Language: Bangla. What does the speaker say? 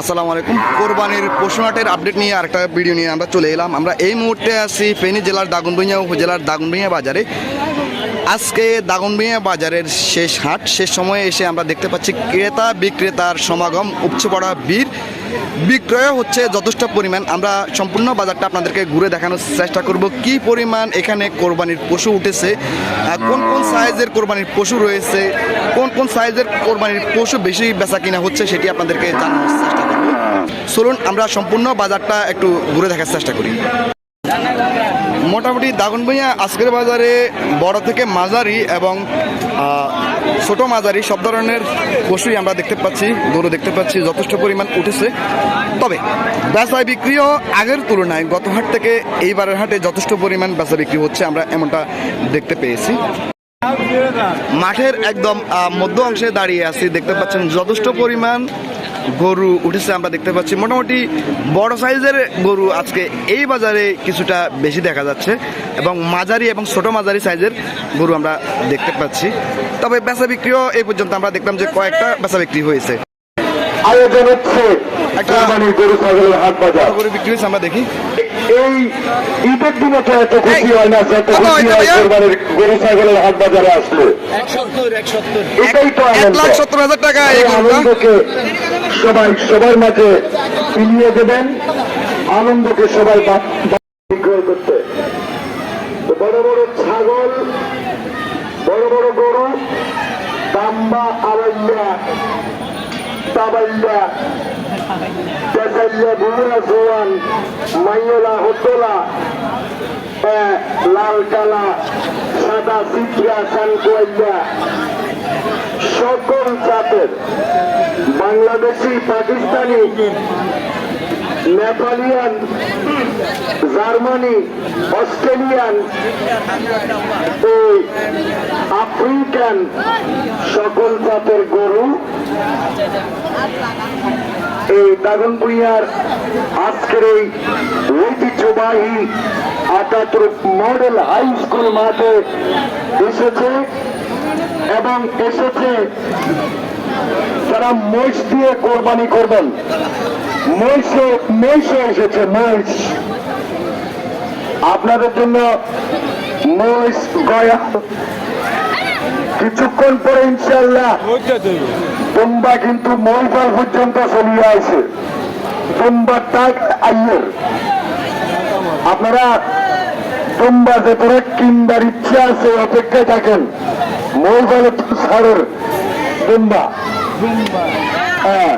আসসালামু আলাইকুম কোরবানির পশুনাটের আপডেট নিয়ে আরেকটা ভিডিও নিয়ে আমরা চলে এলাম। আমরা এই মুহূর্তে আছি ফেনী জেলার দাগনভূঞা উপজেলার দাগনভূঞা বাজারে। আজকে দাগনভূঞা বাজারের শেষ হাট। শেষ সময়ে এসে আমরা দেখতে পাচ্ছি ক্রেতা বিক্রেতার সমাগম। উপচে পড়া বীর বিক্রয় হচ্ছে যথেষ্ট পরিমাণ। আমরা সম্পূর্ণ বাজারটা আপনাদেরকে ঘুরে দেখানোর চেষ্টা করব, কি পরিমাণ এখানে কোরবানির পশু উঠেছে কোন কোন সাইজের কোরবানির পশু রয়েছে, কোন কোন সাইজের কোরবানির পশু বেশি বেচা কিনা হচ্ছে সেটি আপনাদেরকে জানানোর চেষ্টা করব। চলুন, আমরা সম্পূর্ণ বাজারটা একটু ঘুরে দেখার চেষ্টা করি। মোটামুটি দাগনভূঞা আজকের বাজারে বড় থেকে মাঝারি এবং ছোট মাঝারি সব ধরনের পশুই আমরা দেখতে পাচ্ছি, গরু দেখতে পাচ্ছি, যথেষ্ট পরিমাণ উঠেছে। তবে বেচা বিক্রিও আগের তুলনায় গত হাট থেকে এইবারের হাটে যথেষ্ট পরিমাণ বেচা বিক্রি হচ্ছে, আমরা এমনটা দেখতে পেয়েছি। মাঠের একদম মধ্য অংশে দাঁড়িয়ে আছি, দেখতে পাচ্ছেন যথেষ্ট পরিমাণ গরু উঠেছে আমরা দেখতে পাচ্ছি। মোটামুটি বড় সাইজের গরু আজকে এই বাজারে কিছুটা বেশি দেখা যাচ্ছে এবং মাঝারি এবং ছোট মাঝারি সাইজের গরু আমরা দেখতে পাচ্ছি। তবে বেচা বিক্রিও এই পর্যন্ত আমরা দেখলাম যে কয়েকটা বেচা বিক্রি হয়েছে। আয়োজন হচ্ছে একটা- গরু ছাগলের হাট বাজার। গরু বিক্রি হয়েছে আমরা দেখি। এই ঈদের দিনে তো এত খুশি হয় না এত খুশি হয় কোরবানির গরু ছাগলের হাট বাজারে আসলে। এটাই তো আনন্দকে সবাই সবার মাঝে ফিরিয়ে দেবেন। আনন্দকে সবাই বিক্রয় করতে। তো বড় বড় ছাগল বড় বড় গরু তাম্বা আড়াইয়া তাবাইয়া পেশাইয়া বুমরা জোয়ান, মাইয়েলা, হতোলা লাল কালা সাদা চিত্রা সানকোয়াইয়া, সকল জাতের, বাংলাদেশি, পাকিস্তানি, নেপালিয়ান, জার্মানি, অস্ট্রেলিয়ান, এই আফ্রিকান সকল জাতের গরু এই আজকের এই ঐতিহ্যবাহী আটাত্তর মডেল হাই স্কুল মাঠে এসেছে এবং এসেছে যারা মহিষ দিয়ে কোরবানি করবেন। মহিষে মহিষে এসেছে, মহিষ। আপনাদের জন্য মহিষ গয়া। কিছুক্ষণ পরে ইনশাল্লাহ তোমরা কিন্তু মহিপাল পর্যন্ত চলিয়ে আছে তোমবার টাক আইয়ের। আপনারা তোমরা যে তোরা কিনবার ইচ্ছা আছে, অপেক্ষায় থাকেন। মহিপাল ছাড়ের তোমরা। হ্যাঁ।